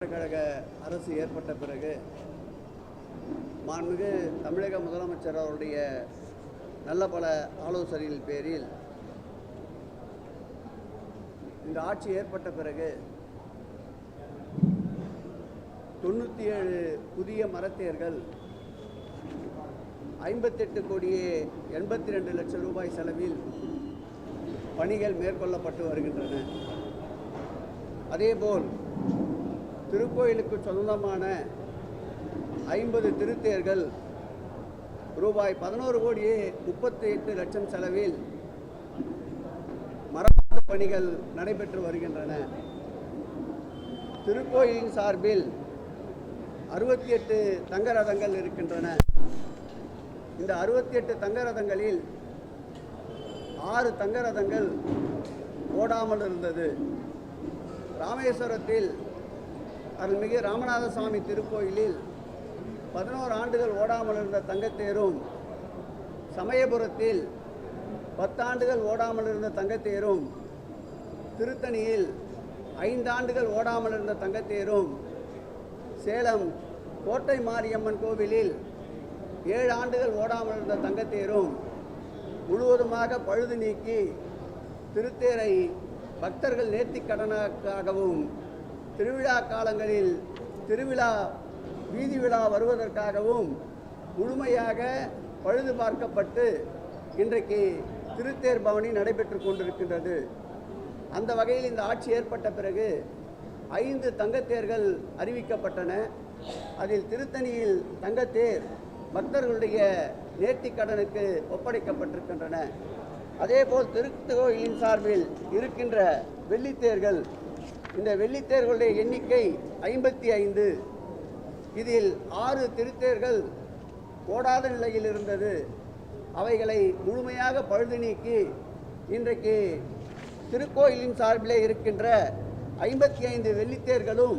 கழக அரசு ஏற்பட்ட பிறகு மாண்புமிகு தமிழக முதலமைச்சர் அவருடைய நல்ல பல ஆலோசனைகள் பேரில் இந்த ஆட்சி ஏற்பட்ட பிறகு தொண்ணூற்றி ஏழு புதிய மரத்தேர்கள் ஐம்பத்தெட்டு கோடியே எண்பத்தி ரெண்டு லட்சம் ரூபாய் செலவில் பணிகள் மேற்கொள்ளப்பட்டு வருகின்றன. அதேபோல் திருக்கோயிலுக்கு சொந்தமான ஐம்பது திருத்தேர்கள் ரூபாய் பதினோரு கோடியே முப்பத்தி எட்டு லட்சம் செலவில் மரபு பணிகள் நடைபெற்று வருகின்றன. திருக்கோயிலின் சார்பில் அறுபத்தி எட்டு தங்க ரதங்கள் இருக்கின்றன. இந்த அறுபத்தி எட்டு தங்க ரதங்களில் ஆறு தங்க ரதங்கள் ஓடாமல் இருந்தது. ராமேஸ்வரத்தில் அருள்மிகு ராமநாத சுவாமி திருக்கோயிலில் பதினோரு ஆண்டுகள் ஓடாமல் இருந்த தங்கத்தேரும் சமயபுரத்தில் பத்தாண்டுகள் ஓடாமல் இருந்த தங்கத்தேரும் திருத்தணியில் ஐந்தாண்டுகள் ஓடாமல் இருந்த தங்கத்தேரும் சேலம் கோட்டை மாரியம்மன் கோவிலில் ஏழு ஆண்டுகள் ஓடாமல் இருந்த தங்கத்தேரும் முழுவதுமாக பழுது நீக்கி திருத்தேரை பக்தர்கள் நேர்த்திக்கடனுக்காகவும் திருவிழா காலங்களில் திருவிழா வீதி விழா வருவதற்காகவும் முழுமையாக பழுது பார்க்கப்பட்டு இன்றைக்கு திருத்தேர் பவனி நடைபெற்று கொண்டிருக்கின்றது. அந்த வகையில் இந்த ஆட்சி ஏற்பட்ட பிறகு ஐந்து தங்கத்தேர்கள் அறிவிக்கப்பட்டன. அதில் திருத்தணியில் தங்கத்தேர் பக்தர்களுடைய நேர்த்திக் கடனுக்கு ஒப்படைக்கப்பட்டிருக்கின்றன. அதேபோல் திருக்கோயிலின் சார்பில் இருக்கின்ற வெள்ளித்தேர்கள் இந்த வெள்ளித்தேர்களுடைய எண்ணிக்கை ஐம்பத்தி ஐந்து. இதில் ஆறு திருத்தேர்கள் ஓடாத நிலையில் இருந்தது. அவைகளை முழுமையாக பழுது நீக்கி இன்றைக்கு திருக்கோயிலின் சார்பிலே இருக்கின்ற ஐம்பத்தி ஐந்து வெள்ளித்தேர்களும்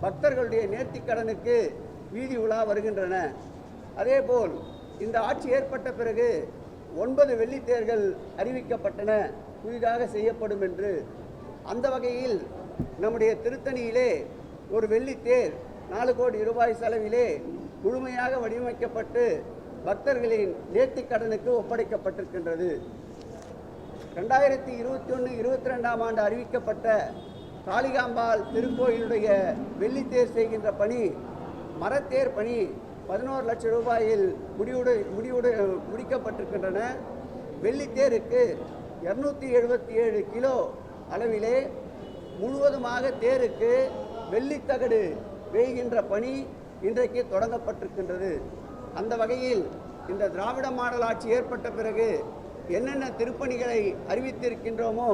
பக்தர்களுடைய நேர்த்திக் கடனுக்கு வீதி உலா வருகின்றன. அதேபோல் இந்த ஆட்சி ஏற்பட்ட பிறகு ஒன்பது வெள்ளித்தேர்கள் அறிவிக்கப்பட்டன. புதிதாக செய்யப்படும் என்று அந்த வகையில் நம்முடைய திருத்தணியிலே ஒரு வெள்ளித்தேர் நாலு கோடி ரூபாய் செலவிலே முழுமையாக வடிவமைக்கப்பட்டு பக்தர்களின் நேர்த்திக் கடனுக்கு ஒப்படைக்கப்பட்டிருக்கின்றது. ரெண்டாயிரத்தி இருபத்தி ஒன்று இருபத்தி ரெண்டாம் ஆண்டு அறிவிக்கப்பட்ட காளிகாம்பாள் திருக்கோயிலுடைய வெள்ளித்தேர் செய்கின்ற பணி மரத்தேர் பணி பதினோரு லட்சம் ரூபாயில் முடிவுடு முடிவுடு முடிக்கப்பட்டிருக்கின்றன. வெள்ளித்தேருக்கு இரநூத்தி எழுபத்தி ஏழு கிலோ அளவிலே முழுவதுமாக தேருக்கு வெள்ளித்தகடு வேய்கின்ற பணி இன்றைக்கு தொடங்கப்பட்டிருக்கின்றது. அந்த வகையில் இந்த திராவிட மாடல் ஆட்சி ஏற்பட்ட பிறகு என்னென்ன திருப்பணிகளை அறிவித்திருக்கின்றோமோ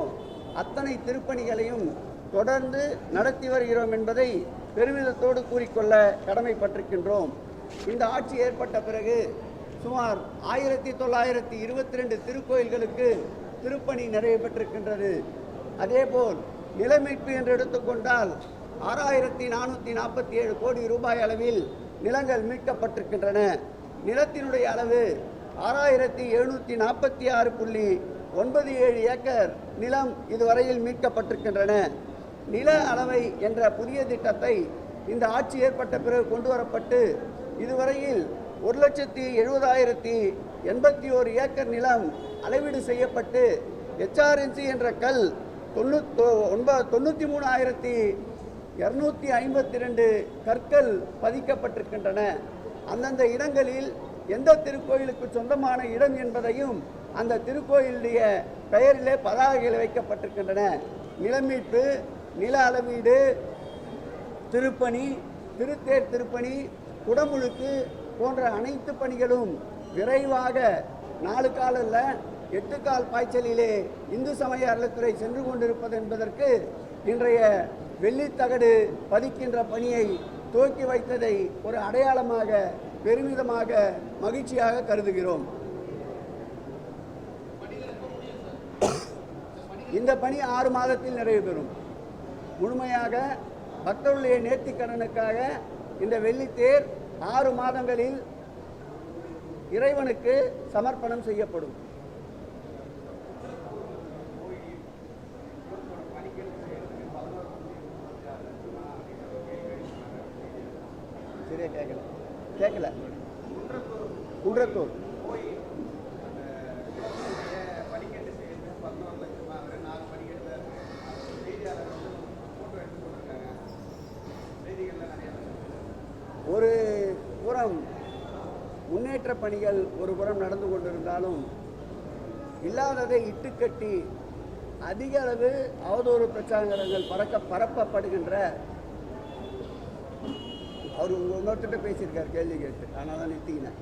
அத்தனை திருப்பணிகளையும் தொடர்ந்து நடத்தி வருகிறோம் என்பதை பெருமிதத்தோடு கூறிக்கொள்ள கடமைப்பட்டிருக்கின்றோம். இந்த ஆட்சி ஏற்பட்ட பிறகு சுமார் ஆயிரத்தி தொள்ளாயிரத்தி இருபத்தி ரெண்டு திருக்கோயில்களுக்கு திருப்பணி நிறைவு பெற்றிருக்கின்றது. அதேபோல் நிலமீட்பு என்று எடுத்துக்கொண்டால் ஆறாயிரத்தி நானூற்றி நாற்பத்தி ஏழு கோடி ரூபாய் அளவில் நிலங்கள் மீட்கப்பட்டிருக்கின்றன. நிலத்தினுடைய அளவு ஆறாயிரத்தி எழுநூற்றி நாற்பத்தி ஆறு புள்ளி ஒன்பது ஏழு ஏக்கர் நிலம் இதுவரையில் மீட்கப்பட்டிருக்கின்றன. நில அளவை என்ற புதிய திட்டத்தை இந்த ஆட்சி ஏற்பட்ட பிறகு கொண்டு வரப்பட்டு இதுவரையில் ஒரு லட்சத்தி எழுபதாயிரத்தி எண்பத்தி ஓரு ஏக்கர் நிலம் அளவீடு செய்யப்பட்டு ஹெச்ஆர்என்சி என்ற கல் தொண்ணூத்தோ ஒன்பது தொண்ணூற்றி மூணாயிரத்தி இரநூத்தி ஐம்பத்தி ரெண்டு கற்கள் பதிக்கப்பட்டிருக்கின்றன. அந்தந்த இடங்களில் எந்த திருக்கோயிலுக்கு சொந்தமான இடம் என்பதையும் அந்த திருக்கோயிலுடைய பெயரிலே பதாகைகள் வைக்கப்பட்டிருக்கின்றன. நிலமீட்பு நில அளவீடு திருப்பணி திருத்தேர் திருப்பணி குடமுழுக்கு போன்ற அனைத்து பணிகளும் விரைவாக நாலு காலில் எட்டுக்கால் பாய்ச்சலிலே இந்து சமய அறத்துறை சென்று கொண்டிருப்பது என்பதற்கு இன்றைய வெள்ளித்தகடு பதிக்கின்ற பணியை துவக்கி வைத்ததை ஒரு அடையாளமாக பெருமிதமாக மகிழ்ச்சியாக கருதுகிறோம். இந்த பணி ஆறு மாதத்தில் நிறைவு பெறும் முழுமையாக பக்தர்களுடைய நேர்த்திக்கடனுக்காக இந்த வெள்ளித்தேர் ஆறு மாதங்களில் இறைவனுக்கு சமர்ப்பணம் செய்யப்படும். சரியா கேட்கல கேட்கல குன்றத்தூர். ஒரு புறம் முன்னேற்ற பணிகள் ஒரு புறம் நடந்து கொண்டிருந்தாலும் இல்லாததை இட்டுக்கட்டி அதிக அளவு அவதூறு பிரச்சாரங்கள் பறக்க பரப்பப்படுகின்ற அவர் இன்னொருத்திட்ட பேசியிருக்கார் கேள்வி கேட்டு. ஆனால் தான் நிறுத்திக்கினேன்.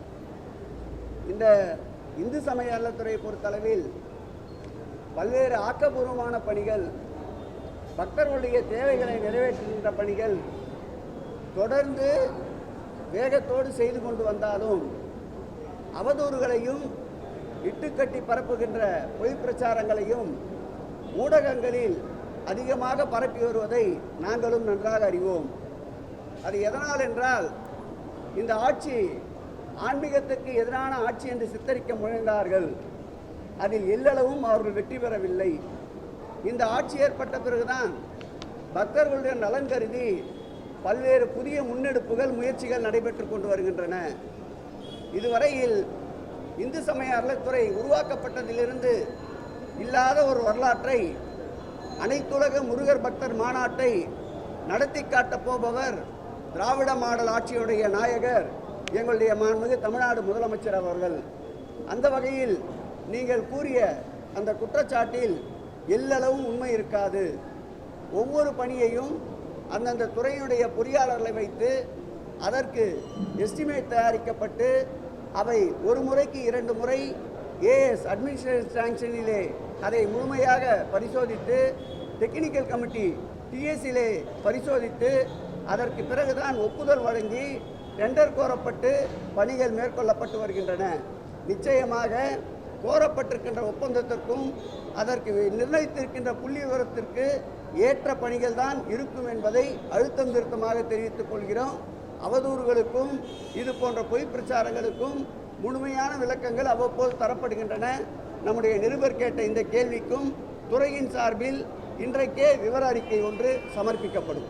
இந்த இந்து சமய அறத்துறையை பொறுத்தளவில் பல்வேறு ஆக்கப்பூர்வமான பணிகள் பக்தர்களுடைய தேவைகளை நிறைவேற்றுகின்ற பணிகள் தொடர்ந்து வேகத்தோடு செய்து கொண்டு வந்தாலும் அவதூறுகளையும் இட்டுக்கட்டி பரப்புகின்ற பொய் பிரச்சாரங்களையும் ஊடகங்களில் அதிகமாக பரப்பி வருவதை நாங்களும் நன்றாக அறிவோம். அது எதனால் என்றால் இந்த ஆட்சி ஆன்மீகத்துக்கு எதிரான ஆட்சி என்று சித்தரிக்க முயன்றார்கள். அதில் எல்லளவும் அவர்கள் வெற்றி பெறவில்லை. இந்த ஆட்சி ஏற்பட்ட பிறகுதான் பக்தர்களுடைய நலன் கருதி பல்வேறு புதிய முன்னெடுப்புகள் முயற்சிகள் நடைபெற்று கொண்டு வருகின்றன. இதுவரையில் இந்து சமய அறத்துறை உருவாக்கப்பட்டதிலிருந்து இல்லாத ஒரு வரலாற்றை அனைத்துலக முருகர் பக்தர் மாநாட்டை நடத்தி காட்டப் போபவர் திராவிட மாடல் ஆட்சியுடைய நாயகர் எங்களுடைய மாண்புமிகு தமிழ்நாடு முதலமைச்சர் அவர்கள். அந்த வகையில் நீங்கள் கூறிய அந்த குற்றச்சாட்டில் எல்லளவும் உண்மை இருக்காது. ஒவ்வொரு பணியையும் அந்தந்த துறையினுடைய பொறியாளர்களை வைத்து அதற்கு எஸ்டிமேட் தயாரிக்கப்பட்டு அவை ஒரு முறைக்கு இரண்டு முறை ஏஎஸ் அட்மினிஸ்ட்ரேஷன் சாங்ஷனிலே அதை முழுமையாக பரிசோதித்து டெக்னிக்கல் கமிட்டி டிஎஸ்சியிலே பரிசோதித்து அதற்கு பிறகுதான் ஒப்புதல் வழங்கி டெண்டர் கோரப்பட்டு பணிகள் மேற்கொள்ளப்பட்டு வருகின்றன. நிச்சயமாக கோரப்பட்டிருக்கின்ற ஒப்பந்தத்திற்கும் அதற்கு நிர்ணயித்திருக்கின்ற புள்ளி விவரத்திற்கு ஏற்ற பணிகள் தான் இருக்கும் என்பதை அழுத்தம் திருத்தமாக தெரிவித்துக் கொள்கிறோம். அவதூறுகளுக்கும் இது போன்ற பொய் பிரச்சாரங்களுக்கும் முழுமையான விளக்கங்கள் அவ்வப்போது தரப்படுகின்றன. நம்முடைய நிருபர் கேட்ட இந்த கேள்விக்கும் துறையின் சார்பில் இன்றைக்கே விவர அறிக்கை ஒன்று சமர்ப்பிக்கப்படும்.